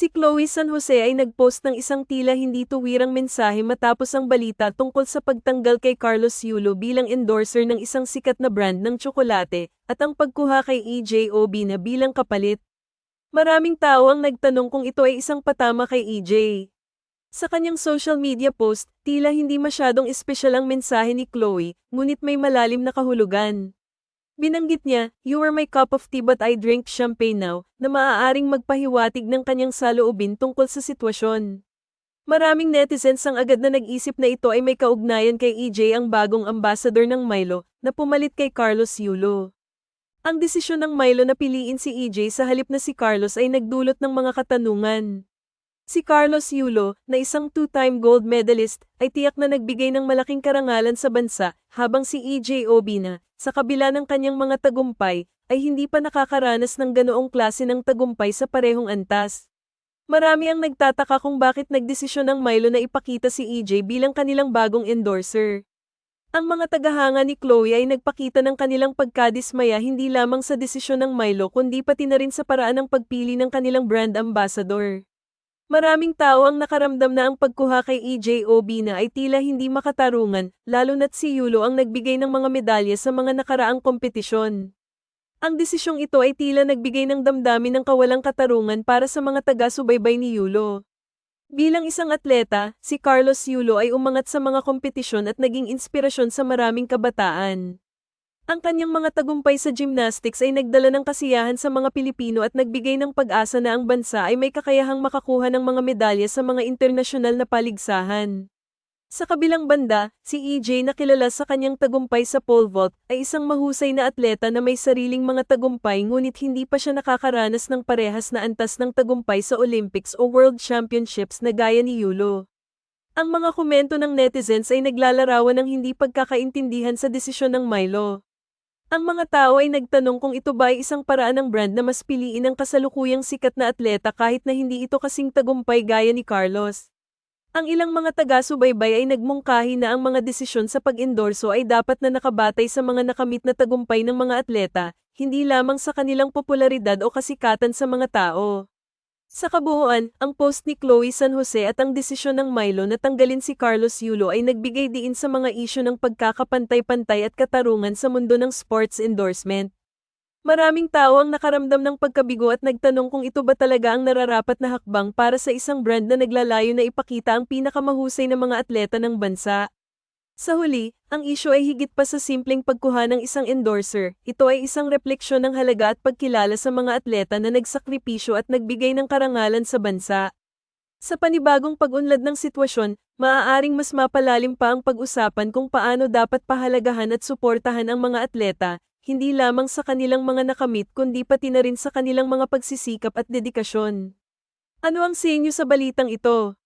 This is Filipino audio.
Si Chloe San Jose ay nagpost ng isang tila hindi tuwirang mensahe matapos ang balita tungkol sa pagtanggal kay Carlos Yulo bilang endorser ng isang sikat na brand ng tsokolate at ang pagkuha kay EJOB na bilang kapalit. Maraming tao ang nagtanong kung ito ay isang patama kay EJ. Sa kanyang social media post, tila hindi masyadong espesyal ang mensahe ni Chloe, ngunit may malalim na kahulugan. Binanggit niya, You are my cup of tea but I drink champagne now, na maaaring magpahiwatig ng kanyang saloobin tungkol sa sitwasyon. Maraming netizens ang agad na nag-isip na ito ay may kaugnayan kay EJ ang bagong ambassador ng Milo, na pumalit kay Carlos Yulo. Ang desisyon ng Milo na piliin si EJ sa halip na si Carlos ay nagdulot ng mga katanungan. Si Carlos Yulo, na isang two-time gold medalist, ay tiyak na nagbigay ng malaking karangalan sa bansa, habang si EJ Obina, sa kabila ng kanyang mga tagumpay, ay hindi pa nakakaranas ng ganoong klase ng tagumpay sa parehong antas. Marami ang nagtataka kung bakit nagdesisyon ng Milo na ipakita si EJ bilang kanilang bagong endorser. Ang mga tagahanga ni Chloe ay nagpakita ng kanilang pagkadismaya hindi lamang sa desisyon ng Milo kundi pati na rin sa paraan ng pagpili ng kanilang brand ambassador. Maraming tao ang nakaramdam na ang pagkuha kay EJOB na ay tila hindi makatarungan, lalo na't si Yulo ang nagbigay ng mga medalya sa mga nakaraang kompetisyon. Ang desisyong ito ay tila nagbigay ng damdamin ng kawalang katarungan para sa mga taga-subaybay ni Yulo. Bilang isang atleta, si Carlos Yulo ay umangat sa mga kompetisyon at naging inspirasyon sa maraming kabataan. Ang kanyang mga tagumpay sa gymnastics ay nagdala ng kasiyahan sa mga Pilipino at nagbigay ng pag-asa na ang bansa ay may kakayahang makakuha ng mga medalya sa mga internasyonal na paligsahan. Sa kabilang banda, si EJ na kilala sa kanyang tagumpay sa pole vault ay isang mahusay na atleta na may sariling mga tagumpay ngunit hindi pa siya nakakaranas ng parehas na antas ng tagumpay sa Olympics o World Championships na gaya ni Yulo. Ang mga komento ng netizens ay naglalarawan ng hindi pagkakaintindihan sa desisyon ng Milo. Ang mga tao ay nagtanong kung ito ba ay isang paraan ng brand na mas piliin ang kasalukuyang sikat na atleta kahit na hindi ito kasing tagumpay gaya ni Carlos. Ang ilang mga taga-subaybay ay nagmungkahi na ang mga desisyon sa pag-endorso ay dapat na nakabatay sa mga nakamit na tagumpay ng mga atleta, hindi lamang sa kanilang popularidad o kasikatan sa mga tao. Sa kabuuan, ang post ni Chloe San Jose at ang desisyon ng Milo na tanggalin si Carlos Yulo ay nagbigay diin sa mga isyu ng pagkakapantay-pantay at katarungan sa mundo ng sports endorsement. Maraming tao ang nakaramdam ng pagkabigo at nagtanong kung ito ba talaga ang nararapat na hakbang para sa isang brand na naglalayo na ipakita ang pinakamahusay na mga atleta ng bansa. Sa huli, ang isyo ay higit pa sa simpleng pagkuha ng isang endorser, ito ay isang refleksyon ng halaga at pagkilala sa mga atleta na nagsakripisyo at nagbigay ng karangalan sa bansa. Sa panibagong pag-unlad ng sitwasyon, maaaring mas mapalalim pa ang pag-usapan kung paano dapat pahalagahan at suportahan ang mga atleta, hindi lamang sa kanilang mga nakamit kundi pati na rin sa kanilang mga pagsisikap at dedikasyon. Ano ang sa inyo sa balitang ito?